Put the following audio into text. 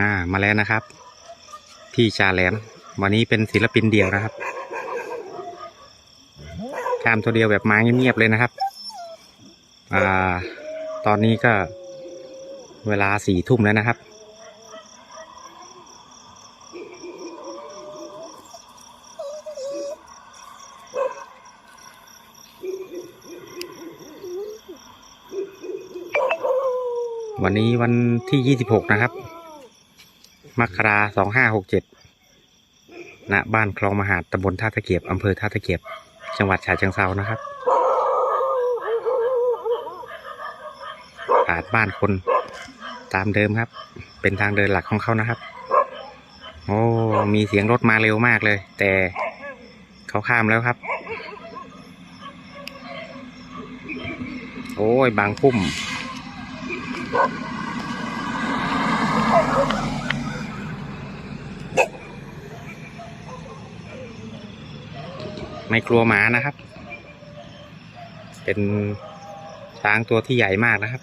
อ่ามาแล้วนะครับ พี่ชาแหลม วันนี้เป็นศิลปินเดี่ยวนะครับกล้ามตัวเดียวแบบมาเงียบๆเลยนะครับ อ่า ตอนนี้ก็เวลาสี่ทุ่มแล้วนะครับ วันนี้วันที่ยี่สิบหกนะครับ มกราสองห้าหกเจ็ดณบ้านคลองมหาดตำบลท่าตะเกียบอำเภอท่าตะเกียบ จังหวัดฉะเชิงเทรานะครับผ่านบ้านคนตามเดิมครับ เป็นทางเดินหลักของเขานะครับ โอ้ มีเสียงรถมาเร็วมากเลย แต่เขาข้ามแล้วครับ โอ้ยบางพุ่ม ไม่กลัวหมานะครับ เป็นช้างตัวที่ใหญ่มากนะครับ